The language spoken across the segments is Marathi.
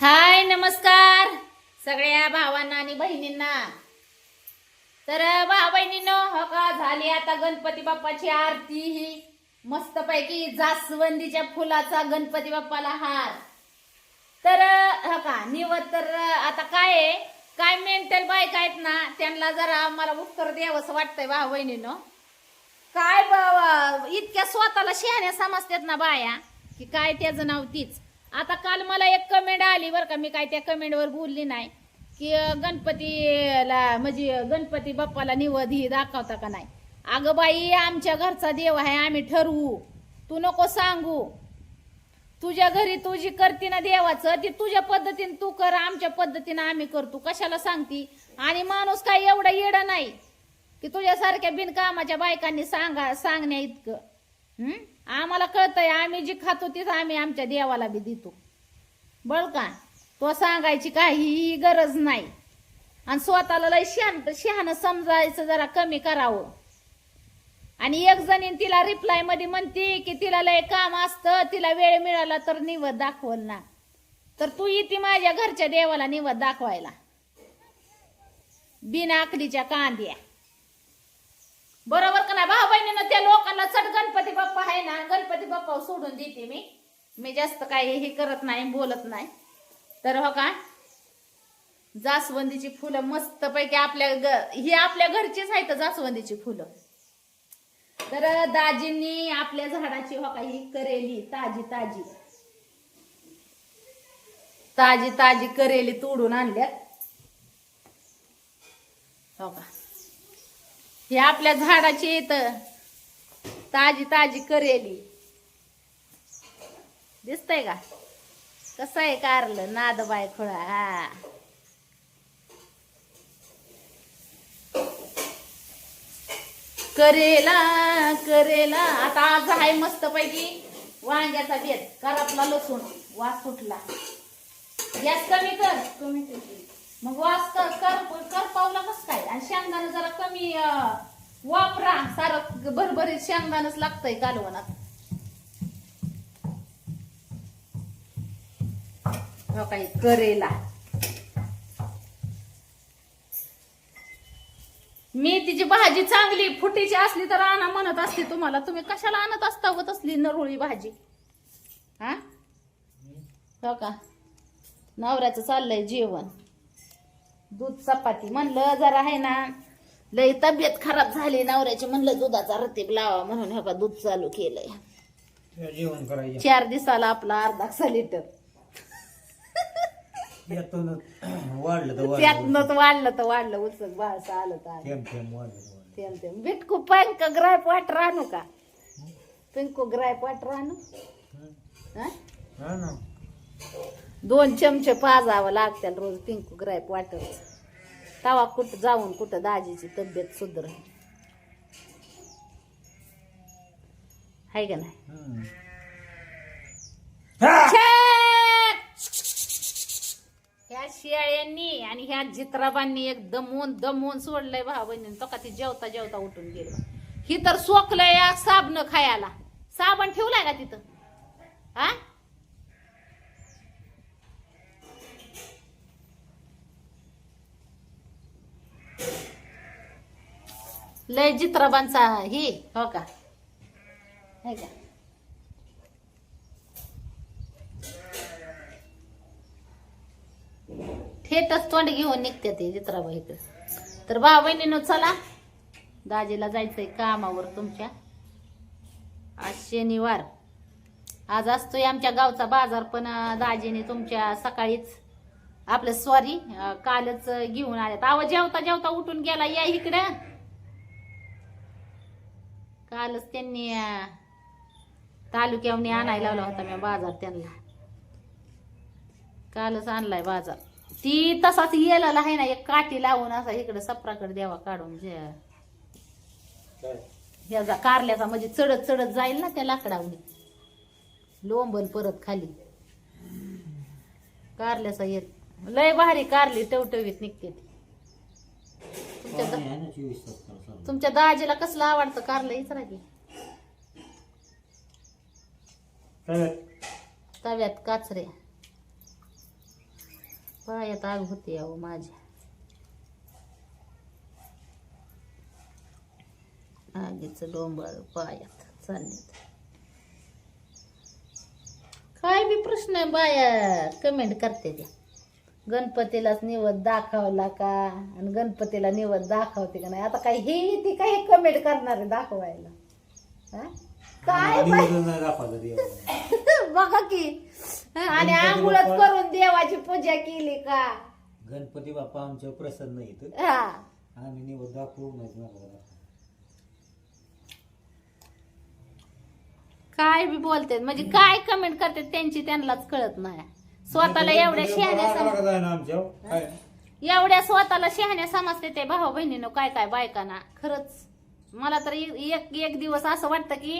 हाय नमस्कार. सगळ्या भावांना आणि बहिणींना. तर भाऊ बहिणींनो हो का झाली आता गणपती बाप्पाची आरती ही. मस्तपैकी जास्वंदीच्या फुलाचा गणपती बाप्पाला हार. तर हो का निवड तर आता काय आहे? काय मेंटल बायक आहेत ना त्यांना जरा मला उत्तर द्यावंसं वाटतंय भाऊ बहिणीनो काय बाबा इतक्या स्वतःला शहाण्या समजतात ना बाया की काय त्याचं नाव तीच. आता काल मला एक कमेंट आली बरं का मी काय त्या कमेंटवर बोलली नाही. की गणपतीला म्हणजे गणपती बाप्पाला निवद ही दाखवता का नाही? अगं बाई आमच्या घरचा देव आहे आम्ही ठरवू. तू नको सांगू. तुझ्या घरी तुझी करती करते ना देवाचं ती तुझ्या पद्धतीने तू कर आमच्या पद्धतीनं आम्ही करतो. कशाला सांगती? आणि माणूस काय एवढा येडा नाही की तुझ्यासारख्या बिनकामाच्या बायकांनी सांगा सांगण्या इतकं. हं? आम्हाला कळतंय आम्ही जी खातो तीच आम्ही आमच्या देवाला बी देतो. बळ का? तो सांगायची काहीही गरज नाही. आणि स्वतःला लय शहाण शहाणं समजायचं जरा कमी करावं. आणि एक जणी तिला रिप्लायमध्ये म्हणते की तिला लय काम असतं तिला वेळ मिळाला तर निवद दाखवल ना. तर तू येते माझ्या घरच्या देवाला निवद दाखवायला. बिना आकलीच्या कांद्या. बरोबर का नाही? भाऊ बहिणीनं त्या लोकांना चट गणपती बाप्पा आहे ना गणपती बाप्पा सोडून देते मी. मी जास्त काही हे करत नाही बोलत नाही. तर हो का? जास्वंदीची फुलं मस्त पैकी आपल्या ग- ही आपल्या घरचीच आहेत जास्वंदीची फुलं. तर दाजींनी आपल्या झाडाची हो का ही करेली ताजी ताजी. ताजी ताजी करेली तोडून आणल्यात. हो का? हे आपल्या झाडाची इथं ताजी ताजी करेली. दिसतंय का? कसं आहे कारलं? नादबाय खुळा हा. करेला करेला. आता आज आहे मस्त पैकी वांग्याचा बेत. करापला लसूण वास सुटला गॅस कमी कर. कमी कर मग वास कर कर कर पावला कस काय? आणि शेंगदाणं जरा कमी वापरा. सारं भरभरीत शेंगदाणच लागतंय कालवणात. हो काही करेला. मेथीची भाजी चांगली फुटीची असली तर आणा म्हणत असते तुम्हाला. तुम्ही कशाला आणत असता व तसली नरोळी भाजी? हा? हो का? नवऱ्याचं चाललंय जेवण. दूध चपाती म्हणलं जरा आहे ना लई तब्येत खराब झाली नवऱ्याची म्हणलं दुधाचा रतीब लावा म्हणून हो का दूध चालू केलंय. जेवण करायचं. चार दिवसाला आपला अर्धा लिटर? वाढलं तर वाढलं. तर वाढलं उचक बाळसं आलं तर बिटकू पंक ग्रायप का? पिंकू ग्रायप दोन चमचे पाजावं लागतील रोज पिंकू ग्रायप वाटर तवा कुठं जाऊन कुठं दाजीची तब्येत सुधर. हाय का नाही. ह्या शेळ्यांनी आणि ह्या जित्राबांनी एक दमवून दमवून सोडलंय भाऊ बहिणी तो का ती जेवता जेवता उठून गेलो. ही तर सोकलंय या साबण खायला. साबण ठेवलाय का तिथं? हा? लय जित्राबांचा ही हो का? है का? थेटच तोंड घेऊन निघते ते जित्राबाई इकडे तर भाऊ बहिणीनं चला. दाजीला जायचंय कामावर तुमच्या. आज शनिवार. आज असतोय आमच्या गावचा बाजार पण दाजीने तुमच्या सकाळीच आपलं सॉरी कालच घेऊन आल्यात. आवाज जेवता जेवता उठून गेला. या इकडं. कालच त्यांनी तालुक्यावनी आणायला लावला होता मी बाजार त्यांना. कालच आणलाय बाजार. ती तसाच येला आहे ना एक काठी लावून असा इकडे सपराकडे द्यावा काढून जे? ह्याचा कारल्याचा म्हणजे चढत चढत जाईल ना त्या लाकडावनी. लोंबल परत खाली. कारल्याचा येत लय भारी कारली टवटवीत निघते ती. तुमच्या तुमच्या दाजीला कसलं आवडतं? कारलं इचरा की? तव्यात काचऱ्या पायात आग होते अहो माझ्या आगीचं डोंबाळ पायात चालण्यात काय बी प्रश्न आहे बाया. कमेंट करते त्या गणपतीलाच निवद दाखवला का? आणि गणपतीला निवद दाखवते का नाही? आता काय हे ती काही कमेंट करणार आहे दाखवायला? हा? काय बाई? निवेदन नाही दाखवायचं देवाला. बघा की. हं, आणि गणपती आंघोळच बाप्पा- करून देवाची पूजा केली का? गणपती बाप्पा आमच्या प्रसन्न हा. आम्ही निवड दाखवू नाही काय बी बोलते म्हणजे काय कमेंट करते त्यांची त्यांनाच कळत नाही. स्वतःला एवढ्या शहाण्या सम- एवढ्या स्वतःला शहाण्या समजते ते भाऊ बहिणीनं काय काय बायकांना. खरंच मला तर ए- एक एक दिवस असं वाटतं की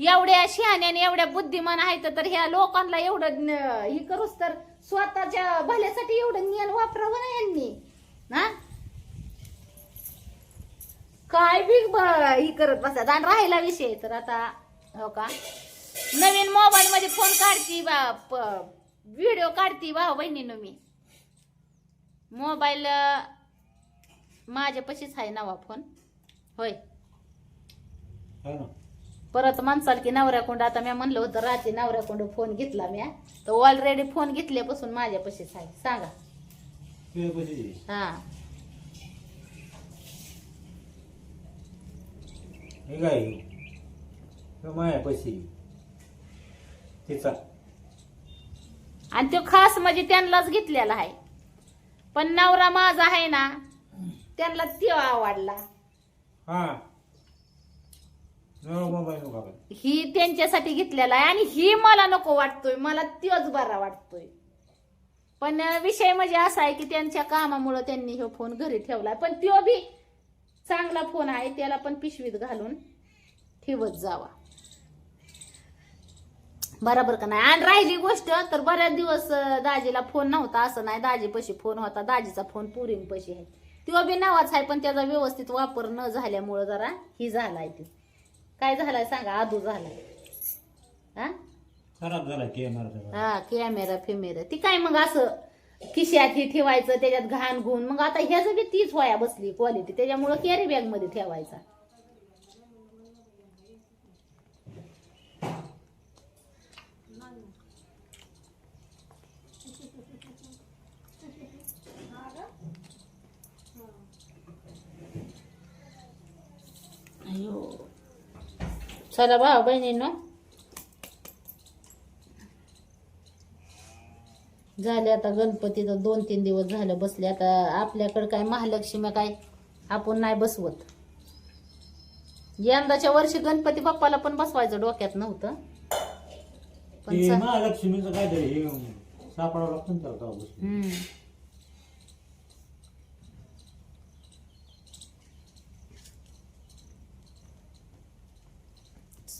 एवढ्या शहाण्याने एवढ्या बुद्धिमान आहेत तर ह्या लोकांना एवढं न- हे करूच तर स्वतःच्या भल्यासाठी एवढं ज्ञान वापरावं ना यांनी. ना काय बी ब- हे करत बसतात? आणि राहिला विषय तर आता हो का? नवीन मोबाईल मध्ये फोन काढती व्हिडिओ काढती भाऊ बहिणीनं मी. मोबाईल माझ्यापाशीच आहे नवा फोन. होय. परत म्हणसाल की नवऱ्याकोंड आता मी म्हणलं होतं रात्री नवऱ्याकोंड फोन घेतला मी तर ऑलरेडी फोन घेतल्यापासून माझ्यापाशीच आहे. सांगा. हे. मायापाशी तिचा आणि तो खास म्हणजे त्यांनाच घेतलेला आहे. पण नवरा माझा आहे ना त्यांना तो आवडला. हा. ही त्यांच्यासाठी घेतलेला आहे आणि ही मला नको वाटतोय मला तोच बरा वाटतोय. पण विषय म्हणजे असा आहे की त्यांच्या कामामुळे त्यांनी हे फोन घरी ठेवलाय. पण तो बी चांगला फोन आहे त्याला पण पिशवीत घालून ठेवत जावा. बरोबर का नाही? आणि राहिली गोष्ट तर बऱ्याच दिवस दाजीला फोन नव्हता. असं नाही दाजी पशी फोन होता. दाजीचा फोन पुरीन पशी आहे. तो बी नावाच आहे पण त्याचा व्यवस्थित वापर न झाल्यामुळं जरा ही झालाय ती. काय झालाय सांगा? आदू झालाय. हा? खराब झाला के मारता हा कॅमेरा फिमेरा ती काय मग असं खिशात ही ठेवायचं त्याच्यात घाण घुन मग आता ह्याच बी तीच व्हाया बसली क्वालिटी त्याच्यामुळं कॅरी बॅगमध्ये ठेवायचा. चला भाऊ बहिणींनो झाले आता गणपती तर दोन तीन दिवस झाले बसले आता आपल्याकडे काय महालक्ष्मी काय आपण नाही बसवत यंदाच्या वर्षी गणपती बाप्पाला पण बसवायचं डोक्यात नव्हतं पण महालक्ष्मीचं काय सापडावं लागतं ना. हम्म.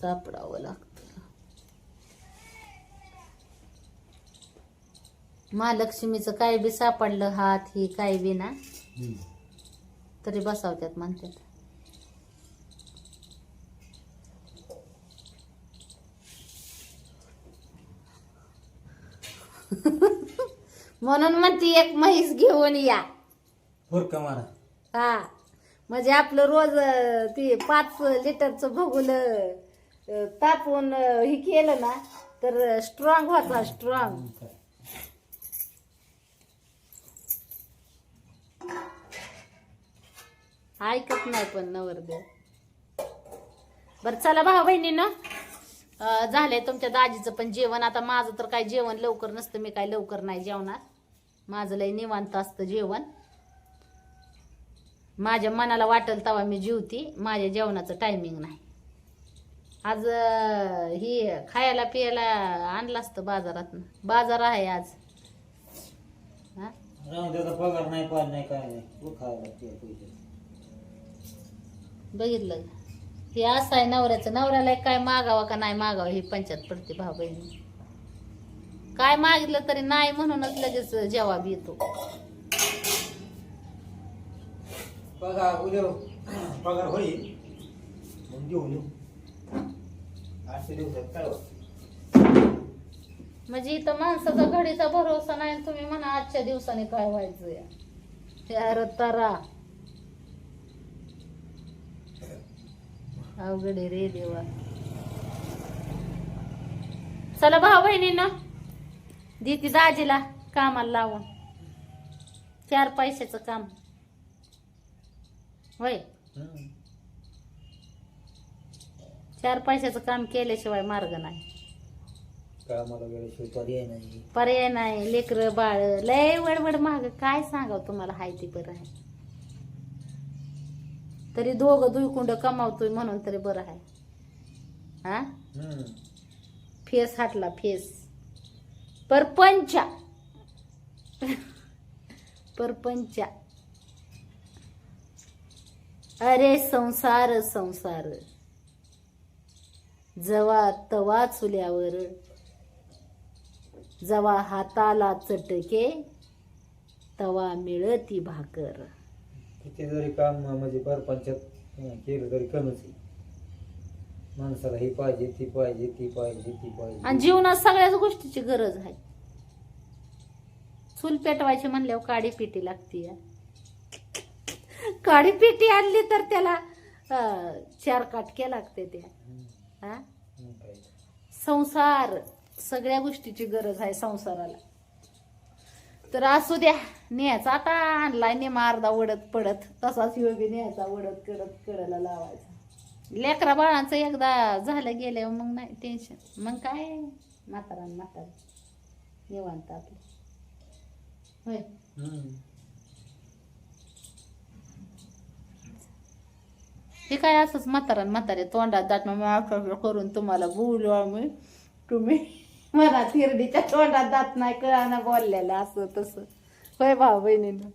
सापडावं लागतं. महालक्ष्मीचं काय बी सापडलं हात ही काय बी ना. तरी बसावत्यात म्हणतात म्हणून म्हणते एक म्हैस घेऊन या. मारा. हा. म्हणजे आपलं रोज ते पाच लिटरचं भगुल तापून हे केलं ना तर स्ट्रॉंग व्हायचा स्ट्रॉंग ऐकत नाही पण नवरदेव. बर चला भाऊ बहिणीनं. झालंय तुमच्या दाजीचं पण जेवण. आता माझं तर काय जेवण लवकर नसतं मी काय लवकर नाही जेवणार. माझं लय निवांत असतं जेवण. माझ्या मनाला वाटेल तेव्हा मी जेवती. माझ्या जेवणाचं टायमिंग नाही. आज ही खायला पियाला आणलं असतं बाजारात बाजार आहे आज. हा? पगार नाही नाही काय नाही. बघितलं? हे असं आहे नवऱ्याचं. नवऱ्याला काय मागावं का नाही मागावं ही पंचायत पडते भाऊ बहिणी. काय मागितलं तरी नाही म्हणूनच लगेच जवाब येतो. पगार उद्या पगार होईल. घेऊन येऊ. आठशे दिवसात? म्हणजे इथं माणसाचा घडीचा भरोसा नाही तुम्ही म्हणा आजच्या दिवसाने काय व्हायचं या यार तारा. अवघड रे देवा. चला भाऊ बहिणींना देते दाजीला कामाला लावून चार पैशाचं काम. होय. चार पैशाचं काम केल्याशिवाय मार्ग नाही. कामाला वेळेशिवाय पर्याय नाही. पर्याय नाही. लेकर बाळ लय वडवड माग. काय सांगाव तुम्हाला? हाय ते बरं आहे. तरी दोघं दुईकुंड कमावतोय म्हणून तरी बरं आहे. हा? हम्म. फेस हाटला फेस. परपंचा. परपंचा. अरे संसार संसार. जवा तवा चुल्यावर. जवा हाताला चटके तवा मिळती भाकर. किती जरी काम म्हणजे परपंचात अं, केलं तरी कमीच आहे. माणसाला ही पाहिजे ती पाहिजे ती पाहिजे ती आणि पाहिजे जीवनात सगळ्याच गोष्टीची गरज आहे. चूल पेटवायची म्हणल्यावर काडी पिटी लागती या. काडी पिटी आणली तर त्याला अं, चार काटके लागते त्या. हा. संसार सगळ्या गोष्टीची गरज आहे संसाराला. तर असू द्या न्यायचा आता आणलाय नेमा अर्धा वडत पडत तसाच योगी न्यायचा वडत कडत कडेला लावायचा. लेकरा बाळांचं एकदा झालं गेलं मग नाही टेन्शन मग काय? म्हातारा म्हातारा. निवांत आपलं. होय? हे काय असंच म्हातारा म्हातारे तोंडात दाट मग असं करून तुम्हाला बोलू आम्ही. तुम्ही मला तिरडीच्या तोंडात दात नाही कळाना बोललेलं असं तसं. होय भाऊ बहिणीनं.